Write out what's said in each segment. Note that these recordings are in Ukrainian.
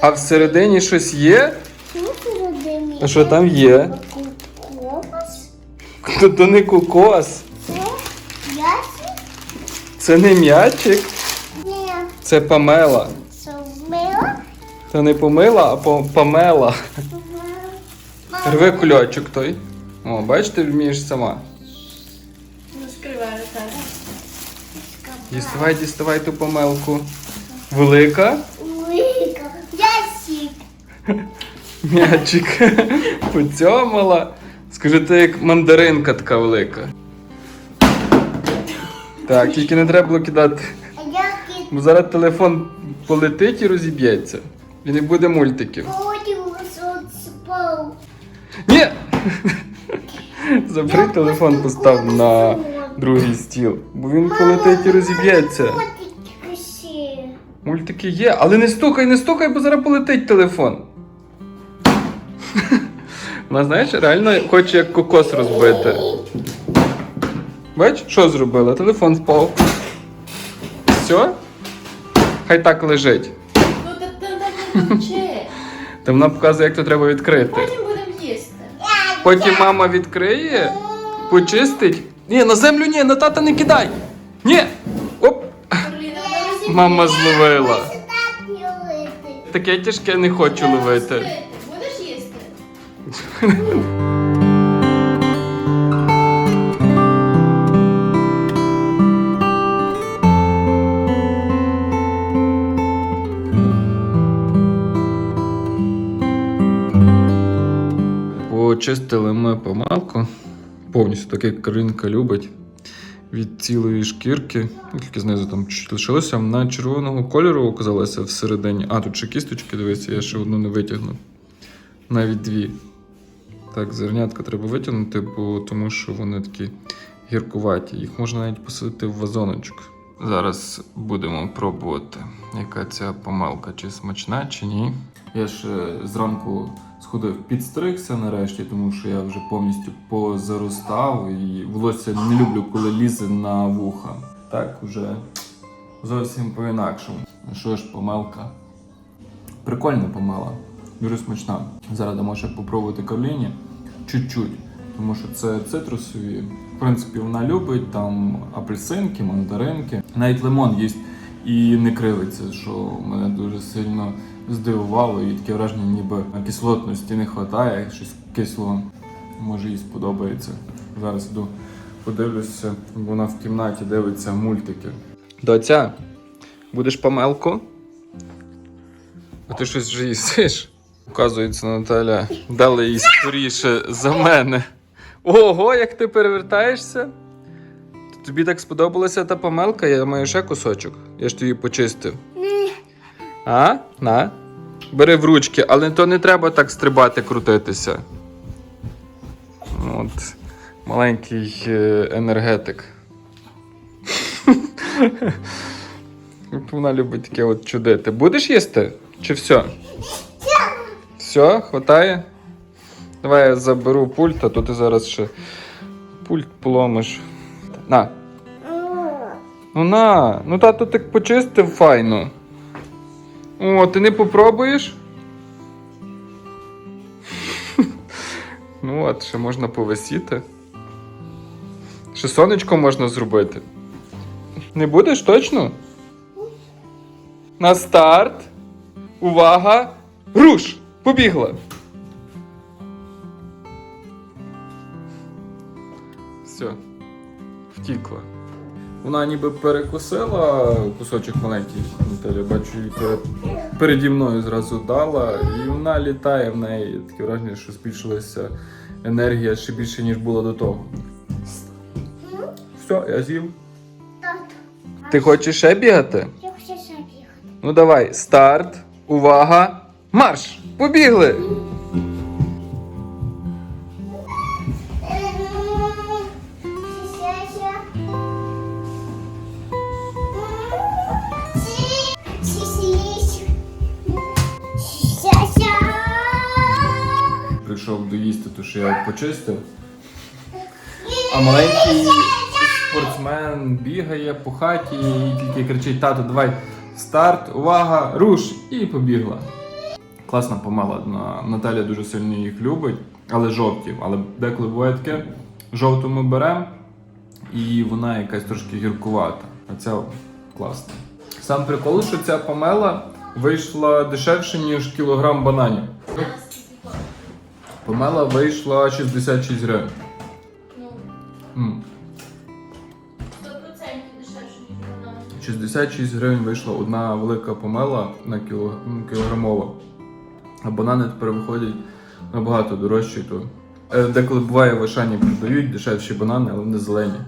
А всередині щось є? А що там є? Кокос? То, то не кокос. Це яйця? Це не м'ячик, Ні. це памела. Це мила? Це не помила, а по- памела. Рви кульочок той. О, бачите, вмієш сама. Розкривай Наталя. Діставай, діставай ту помелку. Велика. Велика. Ясик. М'ячик. Поцьомала. Скажи, ти як мандаринка така велика. Так, тільки не треба було кидати. Бо зараз телефон полетить і розіб'ється. І не буде мультиків. Ні! Забери телефон, постав на другий стіл, бо він полетить і розіб'ється. Мультики є, але не стукай, не стукай, бо зараз полетить телефон. Вона, знаєш, реально хоче як кокос розбити. Бач, що зробила? Телефон впав. Все? Хай так лежить. Ну та та так не. Та вона показує, як то треба відкрити. Потім будемо їсти. Потім мама відкриє, почистить. Ні, на землю ні, на тата не кидай. Ні. Мама зловила. Таке тяжке не хочу ловити. Будеш їсти? Почистили ми помалку. Повністю так, як Каринка любить. Від цілої шкірки, тільки знизу там чуть лишилося. Вона червоного кольору оказалася всередині. А, тут ще кісточки, дивися, я ще одну не витягнув. Навіть дві. Так, зернятка треба витягнути, бо тому що вони такі гіркуваті. Їх можна навіть посадити в вазоночок. Зараз будемо пробувати, яка ця помилка, чи смачна, чи ні. Я ж зранку сходив, підстригся нарешті, тому що я вже повністю позаростав і волосся не люблю, коли лізе на вуха. Так, вже зовсім по-інакшому. Ну Що ж, помилка? Прикольна помила, дуже смачна. Зараз дамо ще попробувати кавліні чуть-чуть, тому що це цитрусові. В принципі, вона любить там апельсинки, мандаринки, навіть лимон їсть і не кривиться, що мене дуже сильно здивувало, і таке враження, ніби кислотності не вистачає, щось кислого. Може їй сподобається. Зараз іду подивлюся, вона в кімнаті дивиться мультики. Доця, будеш помелку? А ти щось вже їсиш? Оказується, Наталя дала їй скоріше за мене. Ого, як ти перевертаєшся? Тобі так сподобалася та помелка, я маю ще кусочок. Я ж тобі почистив. А? На. Бери в ручки, але то не треба так стрибати, крутитися. От. Маленький е, енергетик. Вона любить таке от чудити. Будеш їсти? Чи все? Все, хватає? Давай я заберу пульт, а то ти зараз ще пульт поломиш. На. Ну на, ну тато так почистив файно. О, ти не попробуєш? ну от, ще можна повисіти. Ще сонечко можна зробити. Не будеш точно? На старт. Увага! Руш! Побігла! Втікла. Вона ніби перекусила кусочок маленький, Наталя, бачу, її перед, переді мною зразу дала, і вона літає в неї. Таке враження, що збільшилася енергія ще більше, ніж було до того. Все, я з'їв. Ти хочеш ще бігати? Я хочу ще бігати. Ну давай, старт, увага, марш! Побігли! Що я почистив. А маленький спортсмен бігає по хаті і тільки кричить: тато, давай старт, увага, руш! І побігла. Класна помела. Наталя дуже сильно їх любить, але жовті. Але деколи буває таке, жовту ми беремо, і вона якась трошки гіркувата. А ця класна. Сам прикол, що ця помела вийшла дешевше, ніж кілограм бананів. Помела вийшла 66 гривень. Ну, М. 100% дешевше, ніж вона. 66 гривень вийшла одна велика помела на кіло, кілограмова. А банани тепер виходять набагато дорожчі. То. Е, Деколи буває в Ашані продають дешевші банани, але вони зелені.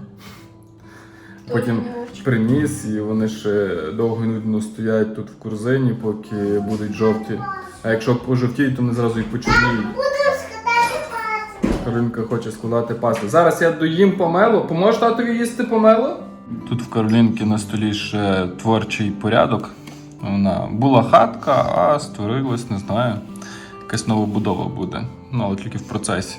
Потім приніс, і вони ще довго і нудно стоять тут в корзині, поки будуть жовті. А якщо пожовтіють, то вони зразу і почорніють. Каролінка хоче складати пасти. Зараз я доїм помело. Поможеш татові їсти помело? Тут в Каролінки на столі ще творчий порядок. Вона була хатка, а створилась, не знаю, якась новобудова буде. Ну, але тільки в процесі.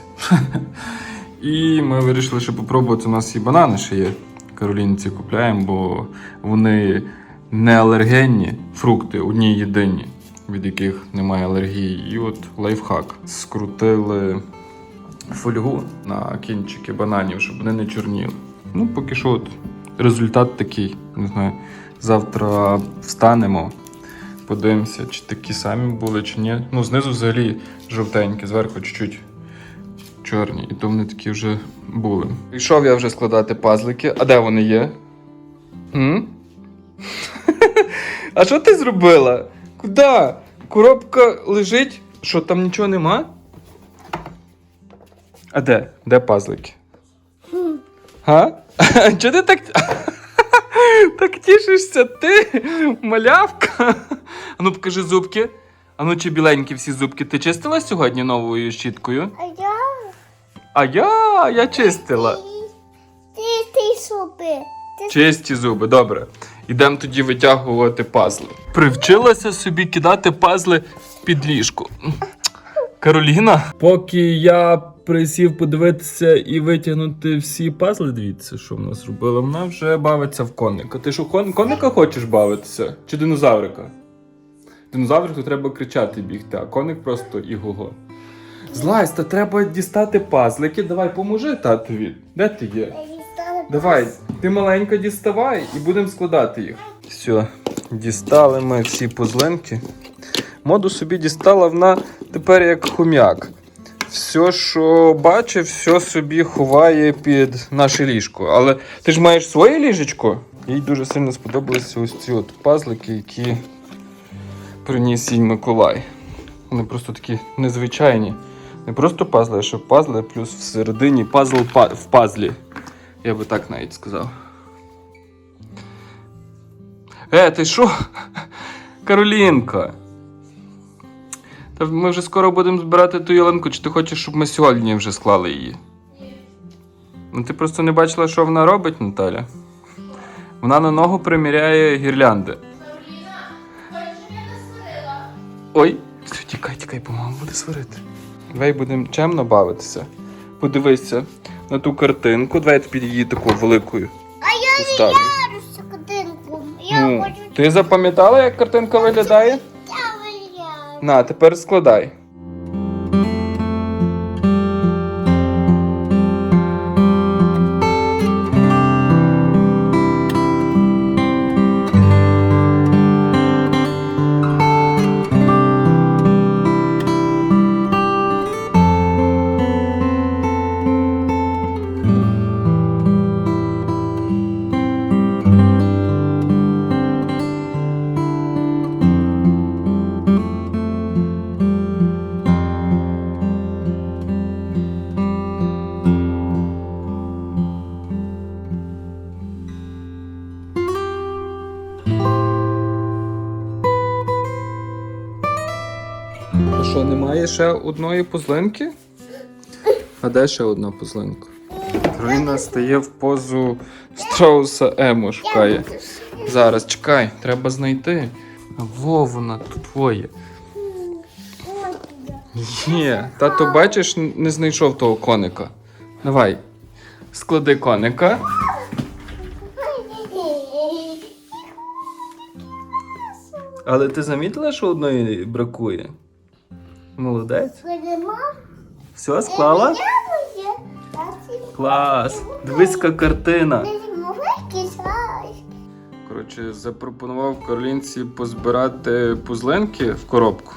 І ми вирішили, що попробувати. У нас і банани ще є. Каролінці купляємо, бо вони не алергенні фрукти, одні єдині, від яких немає алергії. І от лайфхак. Скрутили фольгу на кінчики бананів, щоб вони не чорніли. Ну, поки що от результат такий. Не знаю. Завтра встанемо, подивимося, чи такі самі були, чи ні. Ну, знизу взагалі жовтенькі, зверху чуть-чуть чорні. І то вони такі вже були. Пішов я вже складати пазлики. А де вони є? А що ти зробила? Куди? Коробка лежить. Що там нічого нема? А де? Де пазлики? Га? Чого ти так. так тішишся? Ти малявка? Ану, покажи зубки. Ану, чи біленькі всі зубки. Ти чистила сьогодні новою щіткою? А я? А я, я чистила. Ти, ти супи. Ти Чисті зуби, добре. Ідемо тоді витягувати пазли. Привчилася собі кидати пазли під ліжку. Кароліна. Поки я присів подивитися і витягнути всі пазли, дивіться, що в нас робила. Вона вже бавиться в коника. Ти що, кон- коника хочеш бавитися? Чи динозаврика? Динозаврику треба кричати бігти, а коник просто іго-го. Злазь, та треба дістати пазлики. Давай, поможи татові. Де ти є? Давай, ти маленько діставай і будемо складати їх. Все, дістали ми всі пузлинки. Моду собі дістала вона тепер як хом'як. Все, що бачить, все собі ховає під наше ліжко. Але ти ж маєш своє ліжечко? Їй дуже сильно сподобалися ось ці от пазлики, які приніс їй Миколай. Вони просто такі незвичайні. Не просто пазли, а ще пазли, плюс всередині пазл в пазлі. Я би так навіть сказав. Е, ти що? Каролінка. Та ми вже скоро будемо збирати ту ялинку, чи ти хочеш, щоб ми сьогодні вже склали її? Ну ти просто не бачила, що вона робить, Наталя. Вона на ногу приміряє гірлянди. Я? Ой, все, тікай, тікай, бо мама буде сварити. Давай будемо чемно бавитися. Подивися на ту картинку. Давай я тобі її такою великою. А я не з картинку. Я Ну, хочу ти запам'ятала, як картинка виглядає? На, тепер складай. Ще одної пузлинки? А де ще одна пузлинка? Кароліна стає в позу страуса Емо шукає. Зараз чекай, треба знайти. Во вона твоє. Є. Тато, бачиш, не знайшов того коника. Давай. Склади коника. Але ти замітила, що одної бракує? Молодець. Все, склала? Клас! Дивись, картина. Коротше, запропонував Каролінці позбирати пузленки в коробку.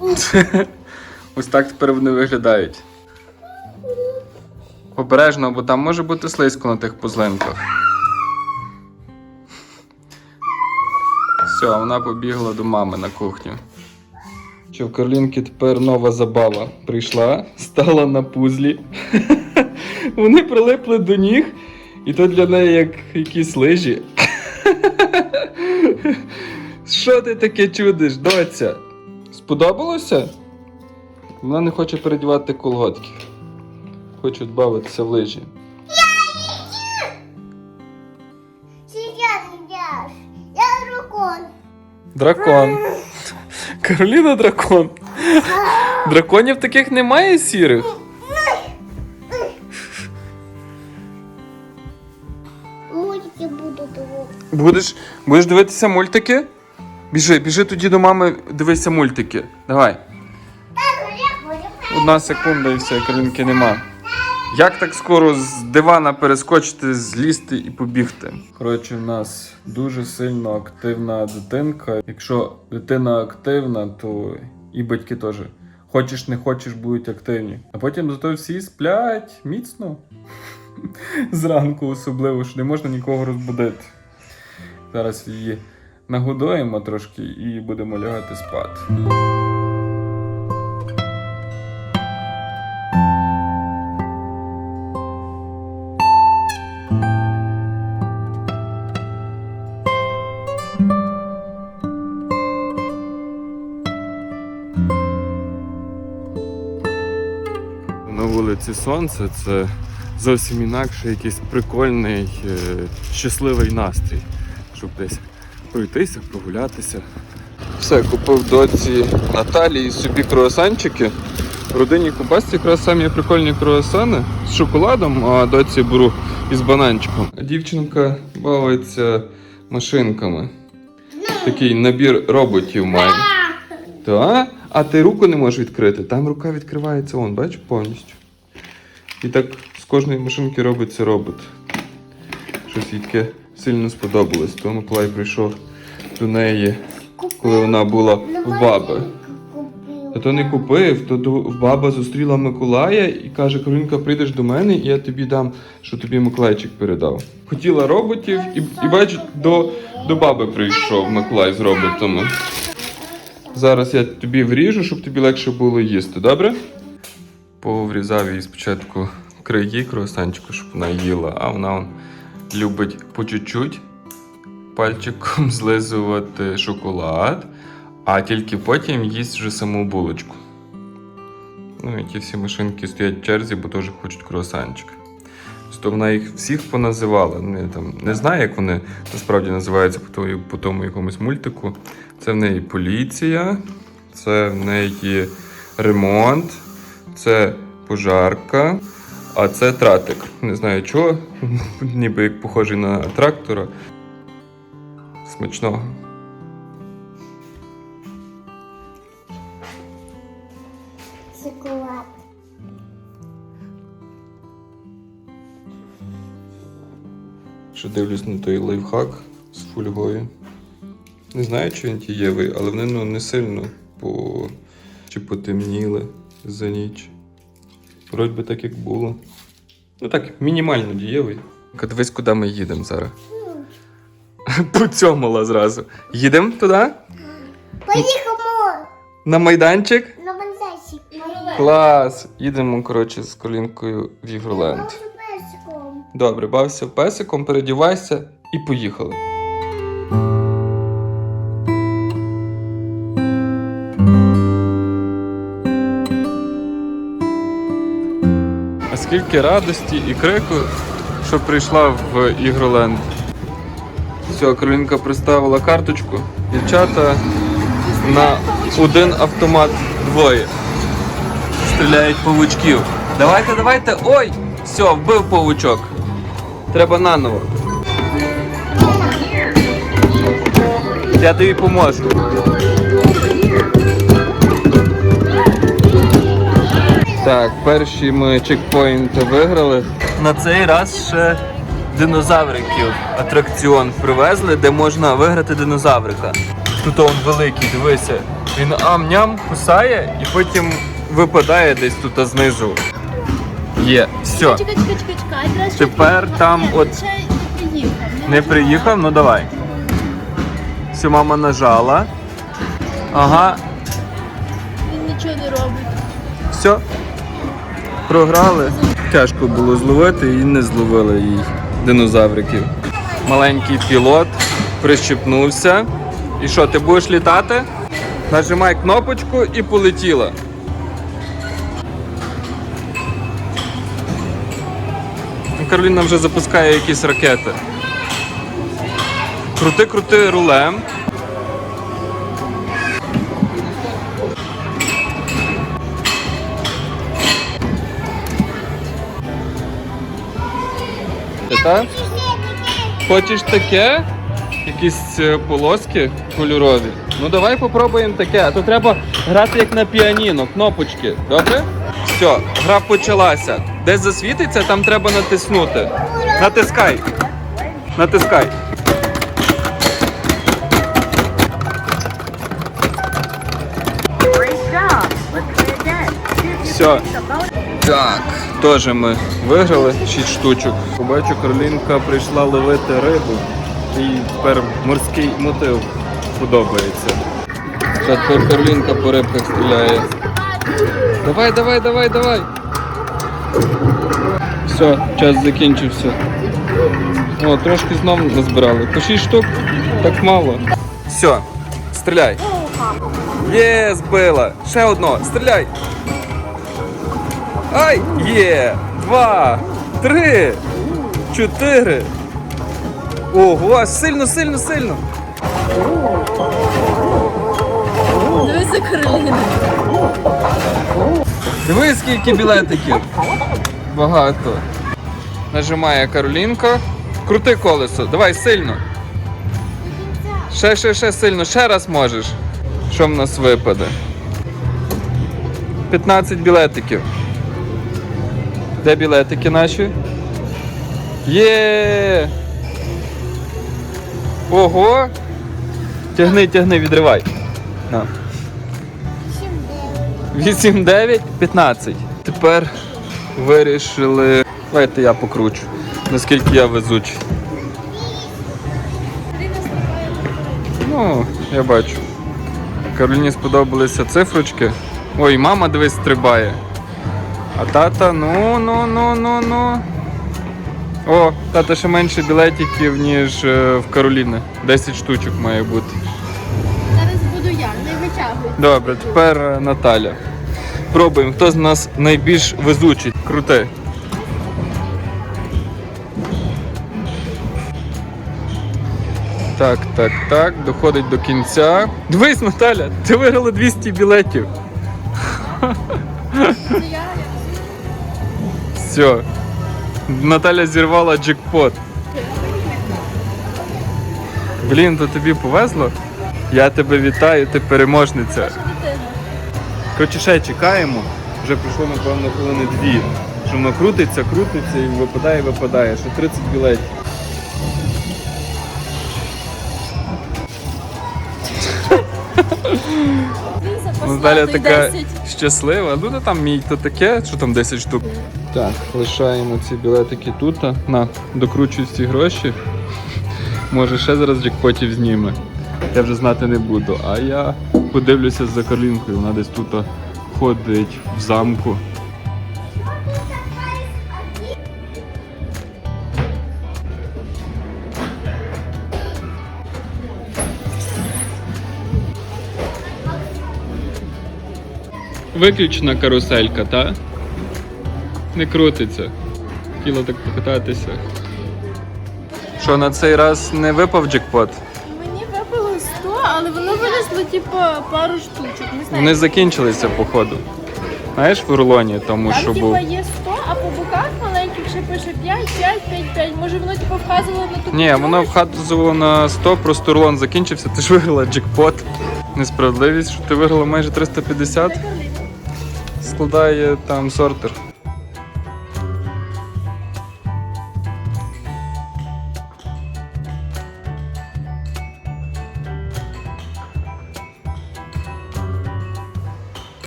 Ось так тепер вони виглядають. Обережно, бо там може бути слизько на тих пузленках. Все, вона побігла до мами на кухню. Що в Каролінки тепер нова забава прийшла, стала на пузлі. Вони прилипли до ніг, і то для неї як якісь лижі. Що ти таке чудиш, доця? Сподобалося? Вона не хоче передівати колготки. Хоче бавитися в лижі. Я дракон. Кароліна дракон. Драконів таких немає сірих. Мультики буду дивитися. Будеш, будеш дивитися мультики? Біжи, біжи тоді до мами, дивися мультики. Давай. Одна секунда і все, Каролінки нема. Як так скоро з дивана перескочити, злізти і побігти? Коротше, в нас дуже сильно активна дитинка. Якщо дитина активна, то і батьки теж. Хочеш, не хочеш, будуть активні. А потім зато всі сплять міцно. Зранку особливо, що не можна нікого розбудити. Зараз її нагодуємо трошки і будемо лягати спати. Вулиці сонце це зовсім інакше якийсь прикольний, е, щасливий настрій, щоб десь пройтися, прогулятися. Все, купив доці Наталії собі круасанчики. В родині Кубасті якраз самі прикольні круасани з шоколадом, а доці беру із бананчиком. Дівчинка бавиться машинками. Такий набір роботів має. Та? А ти руку не можеш відкрити. Там рука відкривається, он, бач, повністю. І так з кожної машинки робиться робот. Щось їй таке сильно сподобалось. То Миколай прийшов до неї, коли вона була в баби. Та то не купив, то баба зустріла Миколая і каже: Каролінка, прийдеш до мене, і я тобі дам, що тобі Миколайчик передав. Хотіла роботів, і, і бач, до, до баби прийшов Миколай з роботами. Зараз я тобі вріжу, щоб тобі легше було їсти, добре? Поврізав їй спочатку краї круасанчику, щоб вона їла, а вона он, любить по чуть-чуть пальчиком злизувати шоколад, а тільки потім їсть вже саму булочку. Ну і ті всі машинки стоять в черзі, бо теж хочуть круасанчик. То вона їх всіх поназивала. Ну, я там не знаю, як вони насправді називаються по тому, по тому якомусь мультику. Це в неї поліція, це в неї ремонт, це пожарка, а це тратик. Не знаю чого, ніби як похожий на трактора. Смачного. Шоколад. Що дивлюсь на той лайфхак з фольгою. Не знаю, чи він дієвий, але вони ну, не сильно по... чи потемніли за ніч. Вроді би так, як було. Ну так, мінімально дієвий. Дивись, куди ми їдемо зараз. Поцьомала зразу. Їдемо туди? Поїхали На майданчик? на бензайчик. Клас! Їдемо, коротше, з колінкою в Ігроленд. Песиком. Добре, бався песиком, передівайся і поїхали. Скільки радості і крику, що прийшла в Ігроленд. Все, Каролінка приставила карточку. Дівчата на один автомат двоє. Стріляють павучків. Давайте, давайте. Ой! Все, вбив павучок. Треба наново. Я тобі поможу. Так, перші ми чекпоінти виграли. На цей раз ще динозавриків атракціон привезли, де можна виграти динозаврика. Тут он великий, дивися. Він ам-ням кусає і потім випадає десь тут знизу. Є, все. Чекай, чекай, чекай, чекай. Треба Тепер там Ні, от- ще не приїхав. Не приїхав, ну давай. Все, мама нажала. Ага, Він нічого не робить. все. Програли. Тяжко було зловити і не зловили їх динозавриків. Маленький пілот прищепнувся. І що, ти будеш літати? Нажимай кнопочку і полетіла. Кароліна вже запускає якісь ракети. Крути, крути рулем. Так? Хочеш таке? Якісь е, полоски кольорові. Ну давай попробуємо таке. А то треба грати як на піаніно, кнопочки. Добре? Все, гра почалася. Десь засвітиться, там треба натиснути. Натискай. Натискай. Все. Так, теж ми виграли 6 штучок. Побачу, Каролінка прийшла ловити рибу. І тепер морський мотив подобається. Зараз тепер Каролінка по рибках стріляє. Давай, давай, давай, давай. Все, час закінчився. О, трошки знов назбирали. По 6 штук, так мало. Все, стріляй. Є, збила. Ще одно, стріляй. Ай! Є! Два! Три! Чотири! Ого! Сильно, сильно, сильно! Дивися, Кароліна. Дивись, скільки білетиків! Багато. Нажимає Каролінка. Крути колесо, давай сильно. Ще, ще, ще сильно, ще раз можеш. Що в нас випаде? 15 білетиків. Де білетики наші? Є! Ого! Тягни, тягни, відривай. На. 8, 9, 15. Тепер вирішили. Давайте я покручу. Наскільки я везучий. Ну, я бачу. Кароліні сподобалися цифрочки. Ой, мама дивись стрибає. А тата, ну, ну, ну, ну, ну. О, тата ще менше білетиків, ніж е, в Кароліни. 10 штучок має бути. Зараз буду я, не витягуй. Добре, тепер е, Наталя. Пробуємо, хто з нас найбільш везучий. Крути. Так, так, так, доходить до кінця. Дивись, Наталя, ти виграла 200 білетів. Це я. Все. Наталя зірвала джекпот. Блін, то тобі повезло? Я тебе вітаю, ти переможниця. Коротше, ще чекаємо. Вже пройшло, напевно, хвилини дві. Що воно крутиться, крутиться і випадає, випадає. Що 30 білетів. Наталя така 10. Щаслива. Ну то там мій то таке, що там 10 штук. Так, лишаємо ці білетики тут. На, докручуй ці гроші. Може ще зараз джекпотів зніме. Я вже знати не буду. А я подивлюся за Карлінкою. Вона десь тут ходить в замку. Виключена каруселька, та? Не крутиться. Хотіла так покататися. Що на цей раз не випав джекпот? Мені випало 100, але воно винесло типу пару штучок. Не знаю. Вони закінчилися, походу. Знаєш, в рулоні тому, Там що типу був. є 100, а по боках маленьких ще ще пише 5, 5, 5, 5. Може воно типу вказувало на ту Ні, воно вказувало на 100, просто рулон закінчився, ти ж виграла джекпот. Несправедливість, що ти виграла майже 350, складає там сортер.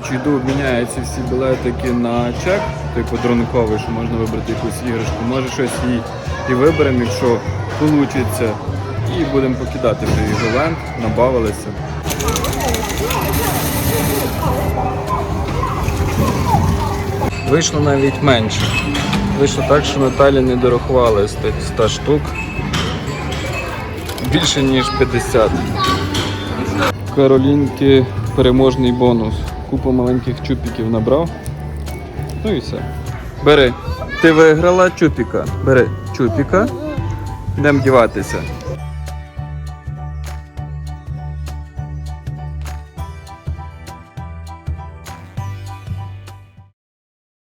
Чуйду обміняються всі білетики на чек, той подарунковий, що можна вибрати якусь іграшку. Може щось і, і виберемо, якщо вийде. І будемо покидати вже Іголенд, набавилися. Вийшло навіть менше. Вийшло так, що Наталі не дорахували з тих 100 штук. Більше ніж 50. Каролінки переможний бонус. Купу маленьких чупіків набрав. Ну і все. Бери. Ти виграла чупіка. Бери чупіка. Йдемо діватися.